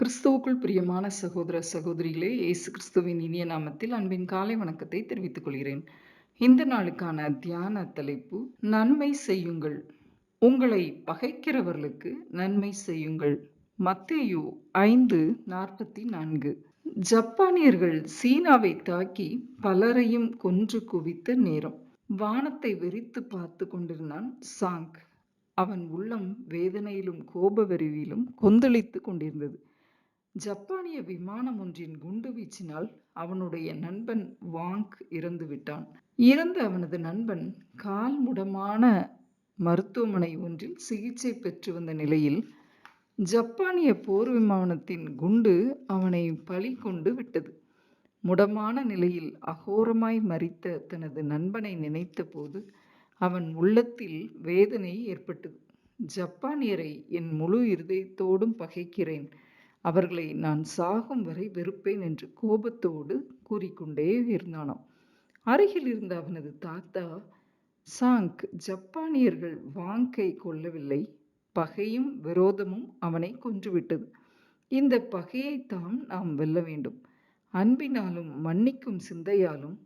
கிறிஸ்துவுக்குள் பிரியமான சகோதர சகோதரிகளே இயேசு கிறிஸ்துவின் இனிய நாமத்தில் அன்பின் காலை வணக்கத்தை தெரிவித்துக் கொள்கிறேன். இந்த நாளுக்கான தியான தலைப்பு நன்மை செய்யுங்கள். உங்களை பகைக்கிறவர்களுக்கு நன்மை செய்யுங்கள். மத்தேயு ஐந்து நாற்பத்தி நான்கு. ஜப்பானியர்கள் சீனாவை தாக்கி பலரையும் கொன்று குவித்த நேரம். வானத்தை வெறித்து பார்த்து கொண்டிருந்தான் சாங் அவன் உள்ளம் வேதனையிலும் கோபவெறிவிலும் கொந்தளித்துக் கொண்டிருந்தது. ஜப்பானிய விமானம் ஒன்றின் குண்டு வீச்சினால் அவனுடைய நண்பன் வாங்க் இறந்து விட்டான். இறந்த அவனது நண்பன் கால் முடமான மருத்துவமனை ஒன்றில் சிகிச்சை பெற்று வந்த நிலையில் ஜப்பானிய போர் விமானத்தின் குண்டு அவனை பழி கொண்டு விட்டது. முடமான நிலையில் அகோரமாய் மறித்த தனது நண்பனை நினைத்தபோது அவன் உள்ளத்தில் வேதனை ஏற்பட்டது. ஜப்பானியரை என் முழு இருதயத்தோடும் பகைக்கிறேன். அவர்களை நான் சாகும் வரை வெறுப்பேன் என்று கோபத்தோடு கூறிக்கொண்டே இருந்தானாம். அருகில் இருந்த அவனது தாத்தா சாங் ஜப்பானியர்கள் வாங்கை கொல்லவில்லை பகையும் விரோதமும் அவனை கொன்றுவிட்டது. இந்த பகையைத்தான் நாம் வெல்ல வேண்டும். அன்பினாலும் மன்னிக்கும் சிந்தையாலும்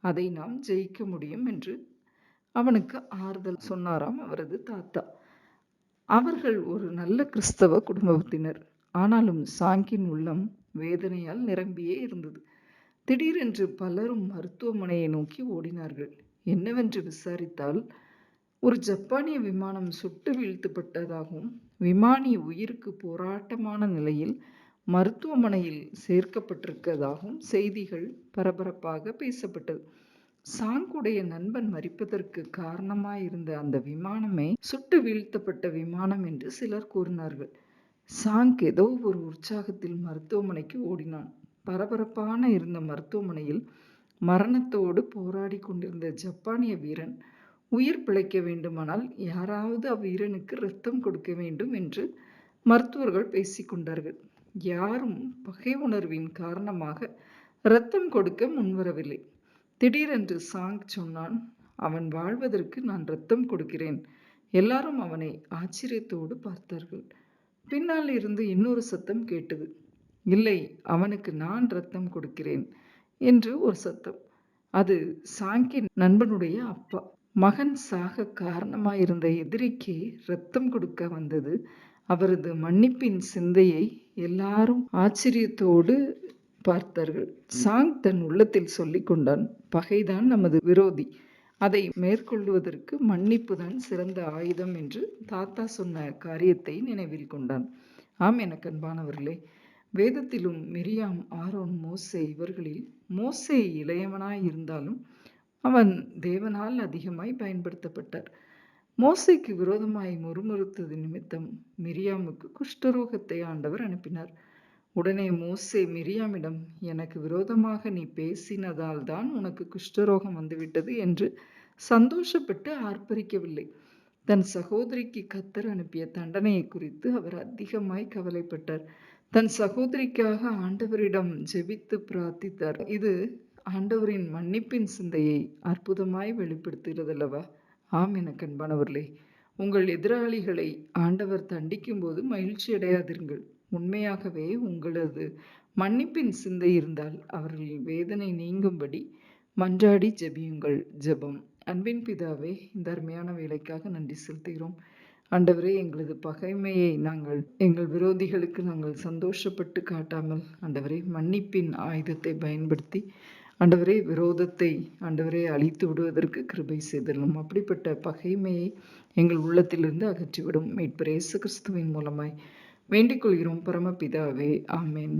அதை நாம் ஜெயிக்க முடியும் என்று அவனுக்கு ஆறுதல் சொன்னாராம் அவரது தாத்தா. அவர்கள் ஒரு நல்ல கிறிஸ்தவ குடும்பத்தினர். ஆனாலும் சாங்கின் உள்ளம் வேதனையால் நிரம்பியே இருந்தது. திடீரென்று பலரும் மருத்துவமனையை நோக்கி ஓடினார்கள். என்னவென்று விசாரித்தால் ஒரு ஜப்பானிய விமானம் சுட்டு வீழ்த்தப்பட்டதாகவும் விமானி உயிருக்கு போராட்டமான நிலையில் மருத்துவமனையில் சேர்க்கப்பட்டிருக்கதாகவும் செய்திகள் பரபரப்பாக பேசப்பட்டது. சாங்குடைய நண்பன் மறிப்பதற்கு காரணமாயிருந்த அந்த விமானமே சுட்டு வீழ்த்தப்பட்ட விமானம் என்று சிலர் கூறினார்கள். சாங் ஏதோ ஒரு உற்சாகத்தில் மருத்துவமனைக்கு ஓடினான். பரபரப்பான இருந்த மருத்துவமனையில் மரணத்தோடு போராடி கொண்டிருந்த ஜப்பானிய வீரன் உயிர் பிழைக்க வேண்டுமானால் யாராவது அவ்வீரனுக்கு ரத்தம் கொடுக்க வேண்டும் என்று மருத்துவர்கள் பேசிக்கொண்டார்கள் யாரும் பகை உணர்வின் காரணமாக ரத்தம் கொடுக்க முன்வரவில்லை. திடீரென்று சாங் சொன்னான் அவன் வாழ்வதற்கு நான் ரத்தம் கொடுக்கிறேன். எல்லாரும் அவனை ஆச்சரியத்தோடு பார்த்தார்கள். பின்னால் இருந்து இன்னொரு சத்தம் கேட்டது. இல்லை அவனுக்கு நான் ரத்தம் கொடுக்கிறேன் என்று ஒரு சத்தம். அது சாங்கின் நண்பனுடைய அப்பா. மகன் சாக காரணமாயிருந்த எதிரிக்கு ரத்தம் கொடுக்க வந்தது. அவரது மன்னிப்பின் சிந்தையை எல்லாரும் ஆச்சரியத்தோடு பார்த்தார்கள். சாங் தன் உள்ளத்தில் சொல்லிக்கொண்டான். பகைதான் நமது விரோதி. அதை மேற்கொள்வதற்கு மன்னிப்பு தான் சிறந்த ஆயுதம் என்று தாத்தா சொன்ன காரியத்தை நினைவில் கொண்டான். ஆம் எனக்கு அன்பானவர்களே வேதத்திலும் மிரியாம் ஆரோன் மோசே இவர்களில் மோசே இளையவனாய் இருந்தாலும் அவன் தேவனால் அதிகமாய் பயன்படுத்தப்பட்டார். மோசைக்கு விரோதமாய் முறுமுறுத்தது நிமித்தம் மிரியாமுக்கு குஷ்டரோகத்தை ஆண்டவர் அனுப்பினார். உடனே மோசே மிரியாமிடம் எனக்கு விரோதமாக நீ பேசினதால் தான் உனக்கு குஷ்டரோகம் வந்துவிட்டது என்று சந்தோஷப்பட்டு ஆர்ப்பரிக்கவில்லை. தன் சகோதரிக்கு கத்தர் அனுப்பிய தண்டனையை குறித்து அவர் அதிகமாய் கவலைப்பட்டார். தன் சகோதரிக்காக ஆண்டவரிடம் ஜெபித்து பிரார்த்தித்தார். இது ஆண்டவரின் மன்னிப்பின் சிந்தையை அற்புதமாய் வெளிப்படுத்துகிறது அல்லவா ஆம் என கண்பானவர்களே உங்கள் எதிராளிகளை ஆண்டவர் தண்டிக்கும் போது மகிழ்ச்சி அடையாதிருங்கள் உண்மையாகவே உங்களது மன்னிப்பின் சிந்தை இருந்தால் அவர்களின் வேதனை நீங்கும்படி மன்றாடி ஜெபியுங்கள் ஜெபம். அன்பின் பிதாவே இந்த அருமையான வேலைக்காக நன்றி செலுத்துகிறோம். ஆண்டவரே எங்களது பகைமையை நாங்கள் எங்கள் விரோதிகளுக்கு நாங்கள் சந்தோஷப்பட்டு காட்டாமல் ஆண்டவரே மன்னிப்பின் ஆயுதத்தை பயன்படுத்தி ஆண்டவரே விரோதத்தை ஆண்டவரே அழித்து விடுவதற்கு கிருபை செய்தலும் அப்படிப்பட்ட பகைமையை எங்கள் உள்ளத்திலிருந்து அகற்றிவிடும். மீட்பரேசு கிறிஸ்துவின் மூலமாய் வேண்டிக் கொள்கிறோம் பரமபிதாவே. ஆமேன்.